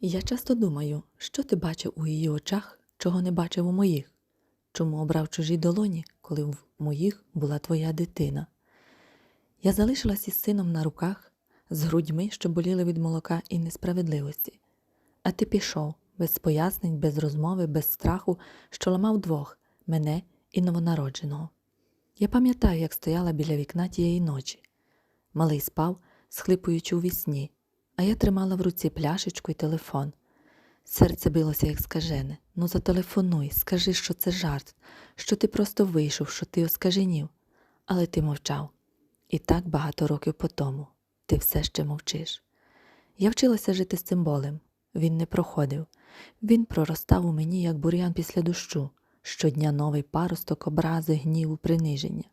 Я часто думаю, що ти бачив у її очах, чого не бачив у моїх. Чому обрав чужі долоні, коли в моїх була твоя дитина? Я залишилась із сином на руках, з грудьми, що боліли від молока і несправедливості. А ти пішов, без пояснень, без розмови, без страху, що ламав двох мене і новонародженого. Я пам'ятаю, як стояла біля вікна тієї ночі. Малий спав, схлипуючи у вісні, а я тримала в руці пляшечку і телефон. Серце билося, як скажене. Ну зателефонуй, скажи, що це жарт, що ти просто вийшов, що ти оскаженів. Але ти мовчав. І так багато років по тому ти все ще мовчиш. Я вчилася жити з цим болем. Він не проходив. Він проростав у мені, як бур'ян після дощу, щодня новий паросток образи, гніву, приниження,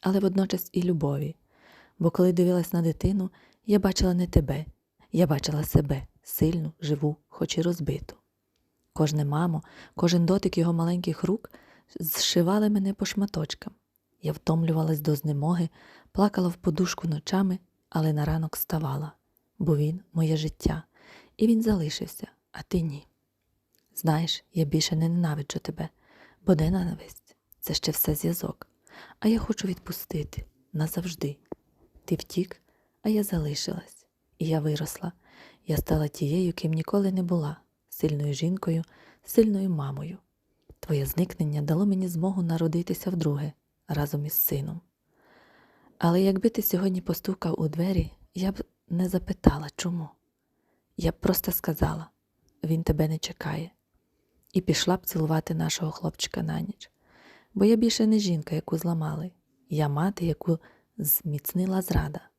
але водночас і любові. Бо коли дивилась на дитину, я бачила не тебе, я бачила себе, сильну, живу, хоч і розбиту. Кожне мамо, кожен дотик його маленьких рук зшивали мене по шматочкам. Я втомлювалась до знемоги, плакала в подушку ночами, але на ранок вставала, бо він моє життя, і він залишився, а ти ні. Знаєш, я більше не ненавиджу тебе, бо ненависть – це ще все зв'язок. А я хочу відпустити назавжди. Ти втік, а я залишилась, і я виросла. Я стала тією, ким ніколи не була, сильною жінкою, сильною мамою. Твоє зникнення дало мені змогу народитися вдруге разом із сином. Але якби ти сьогодні постукав у двері, я б не запитала, чому. Я б просто сказала він тебе не чекає, і пішла б цілувати нашого хлопчика на ніч. Бо я більше не жінка, яку зламали, я мати, яку зміцнила зрада.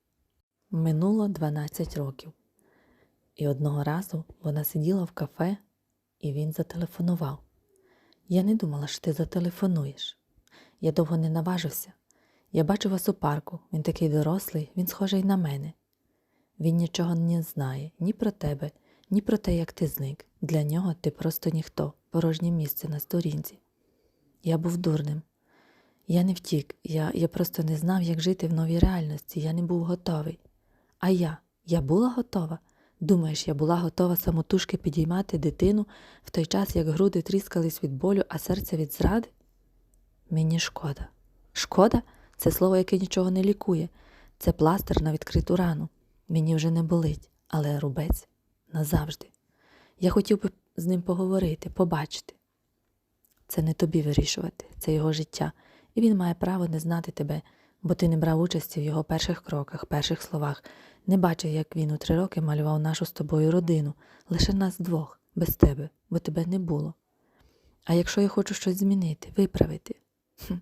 Минуло 12 років. І одного разу вона сиділа в кафе, і він зателефонував. Я не думала, що ти зателефонуєш. Я довго не наважився. Я бачу вас у парку, він такий дорослий, він схожий на мене. Він нічого не знає ні про тебе, ні про те, як ти зник. Для нього ти просто ніхто, порожнє місце на сторінці. Я був дурним. Я не втік, я, я просто не знав, як жити в новій реальності, я не був готовий. А я, я була готова. Думаєш, я була готова самотужки підіймати дитину в той час, як груди тріскались від болю, а серце від зради? Мені шкода. Шкода це слово, яке нічого не лікує. Це пластир на відкриту рану. Мені вже не болить, але рубець назавжди. Я хотів би з ним поговорити, побачити. Це не тобі вирішувати, це його життя, і він має право не знати тебе, бо ти не брав участі в його перших кроках, перших словах, не бачив, як він у три роки малював нашу з тобою родину, лише нас двох, без тебе, бо тебе не було. А якщо я хочу щось змінити, виправити, хм,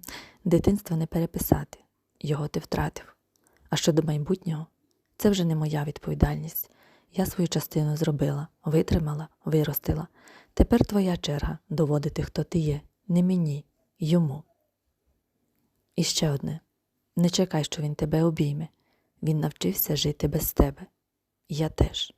дитинство не переписати, його ти втратив. А щодо майбутнього, це вже не моя відповідальність. Я свою частину зробила, витримала, виростила. Тепер твоя черга доводити, хто ти є, не мені, йому. І ще одне не чекай, що він тебе обійме. Він навчився жити без тебе. Я теж.